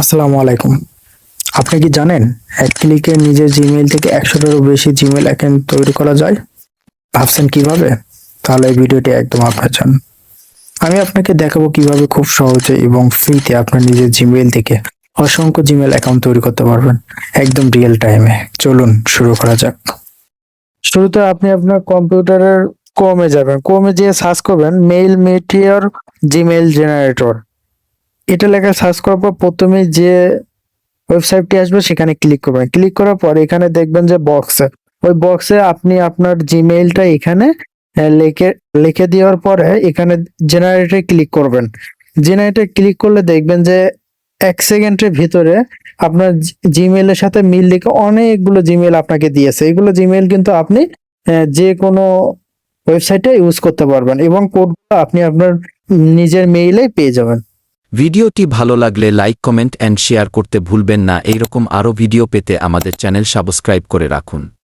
আসসালামু আলাইকুম। আপনি কি জানেন এক ক্লিকে নিজের জিমেইল থেকে একশোটারও বেশি জিমেইল অ্যাকাউন্ট তৈরি করা যায়? ভাবছেন কীভাবে? তাহলে এই ভিডিওটি একদম আপনার জন্য। আমি আপনাকে দেখাবো কীভাবে খুব সহজে এবং ফ্রিতে আপনার নিজের জিমেইল থেকে অসংখ্য জিমেইল অ্যাকাউন্ট তৈরি করতে পারবেন একদম রিয়েল টাইমে চলুন শুরু করা যাক। শুরুতে আপনি আপনার কম্পিউটারের কমে যাবেন। কমে যেয়ে সার্চ করবেন মেইল মেটিয়ার জিমেইল জেনারেটর এটা লেখা সার্চ করার পর প্রথমে যে ওয়েবসাইটটি আসবে সেখানে ক্লিক করবেন। ক্লিক করার পর এখানে দেখবেন যে বক্সে ওই বক্সে আপনি আপনার জিমেইলটা এখানে লিখে লিখে দেওয়ার পরে এখানে জেনারেটে ক্লিক করবেন। জেনারেটে ক্লিক করলে দেখবেন যে এক সেকেন্ডের ভিতরে আপনার জিমেইলের সাথে মিল লিখে অনেকগুলো জিমেইল আপনাকে দিয়েছে। এগুলো জিমেইল কিন্তু আপনি যে কোনো ওয়েবসাইটে ইউজ করতে পারবেন এবং কোডগুলো আপনি আপনার নিজের মেইলে পেয়ে যাবেন। ভিডিওটি ভালো লাগলে লাইক, কমেন্ট অ্যান্ড শেয়ার করতে ভুলবেন না। এইরকম আরও ভিডিও পেতে আমাদের চ্যানেল সাবস্ক্রাইব করে রাখুন।